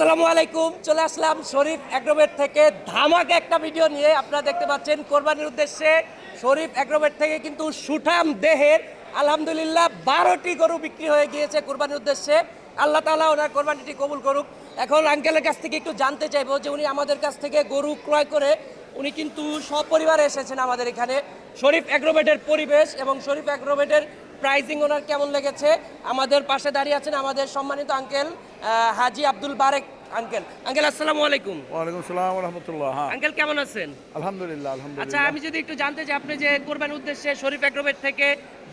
আসসালামু আলাইকুম, চলে আসলাম শরীফ অ্যাগ্রোভেট থেকে। ধামাকা একটা ভিডিও নিয়ে আপনারা দেখতে পাচ্ছেন কোরবানির উদ্দেশ্যে। শরীফ অ্যাগ্রোভেট থেকে কিন্তু সুঠাম দেহের, আলহামদুলিল্লাহ, বারোটি গরু বিক্রি হয়ে গিয়েছে কোরবানির উদ্দেশ্যে। আল্লাহ তাআলা ওনার কোরবানিটি কবুল করুক। এখন আঙ্কেলের কাছ থেকে একটু জানতে চাইব যে উনি আমাদের কাছ থেকে গরু ক্রয় করে উনি কিন্তু সপরিবারে এসেছেন আমাদের এখানে। শরীফ অ্যাগ্রোভেটের পরিবেশ এবং শরীফ অ্যাগ্রোভেটের প্রাইজিং ওনার কেমন লেগেছে? আমাদের পাশে দাঁড়িয়ে আছেন আমাদের সম্মানিত uncle Haji Abdul Barek. Uncle uncle আসসালামু আলাইকুম। ওয়ালাইকুম সালাম রহমতুল্লাহ হ্যাঁ। আঙ্কেল কেমন আছেন? আলহামদুলিল্লাহ আচ্ছা আমি যদি একটু জানতে চাই আপনি যে কোরবানির উদ্দেশ্যে শরীফ অ্যাগ্রোভেট থেকে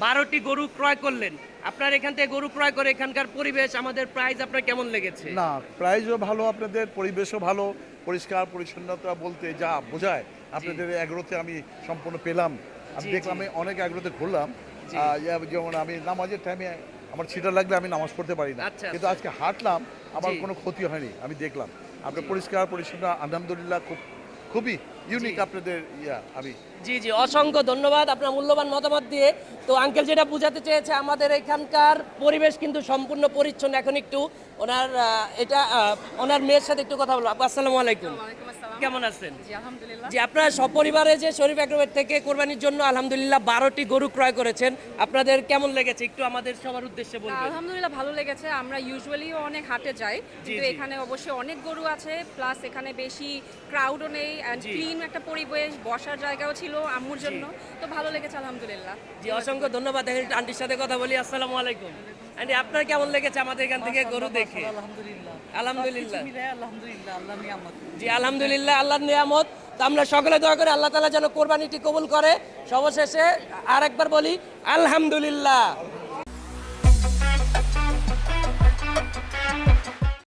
বারোটি গরু ক্রয় করলেন আপনার এখান থেকে গরু ক্রয় করে এখানকার পরিবেশ আমাদের প্রাইস আপনার কেমন লেগেছে? না প্রাইজও ভালো আপনাদের পরিবেশও ভালো পরিষ্কার পরিচ্ছন্নতা বলতে যা বোঝায় আপনাদের এগ্রোতে আমি সম্পূর্ণ পেলাম। আমি দেখলাম আমি অনেক এগ্রোতে ঘুরলাম। যেমন আমি নামাজের টাইমে আমার ছিটা লাগলে আমি নামাজ পড়তে পারি না। আচ্ছা, কিন্তু আজকে হাঁটলাম আমার কোনো ক্ষতি হয়নি আমি দেখলাম। আপনার পরিষ্কার পরিচ্ছন্ন আলহামদুলিল্লাহ খুব খুবই ইউনিক আপনাদের ইয়া আমি জি জি অসংখ্য ধন্যবাদ। আপনার মূল্যবান মতামত দিয়ে তো আঙ্কেল যেটা বোঝাতে চেয়েছে আমাদের এখানকার পরিবেশ কিন্তু সম্পূর্ণ পরিচ্ছন্ন। এখন একটু ওনার এটা ওনার মেয়ের সাথে একটু কথা বলব। আসসালামু আলাইকুম। কেমন আছেন? জি আপনারা সপরিবারে যে শরীফ অ্যাগ্রোভেট থেকে কোরবানির জন্য আলহামদুলিল্লাহ বারোটি গরু ক্রয় করেছেন আপনাদের কেমন লেগেছে? একটু আমাদের সবার উদ্দেশ্যে বলবেন। আলহামদুলিল্লাহ ভালো লেগেছে। আমরা ইউজুয়ালি অনেক হাটে যাই কিন্তু এখানে অবশ্যই অনেক গরু আছে প্লাস এখানে বেশি ক্রাউডও নেই অ্যান্ড ক্লিন একটা পরিবেশ বসার জায়গাও ছিল আম্মুর জন্য। তো ভালো লেগেছে আলহামদুলিল্লাহ। জি অসংখ্য ধন্যবাদ। দেখেন আন্টির সাথে কথা বলি আসসালামু আলাইকুম। আন্টি আপনার কেমন লেগেছে আমাদের এখান থেকে গরু দেখে? আলহামদুলিল্লাহ। আলহামদুলিল্লাহ। আলহামদুলিল্লাহ আল্লাহ নিয়ামত। জি আলহামদুলিল্লাহ আল্লাহর নিয়ামত। তো আমরা সকলে দয়া করে আল্লাহ তালা যেন কোরবানিটি কবুল করে। সবশেষে আর একবার বলি আলহামদুলিল্লাহ।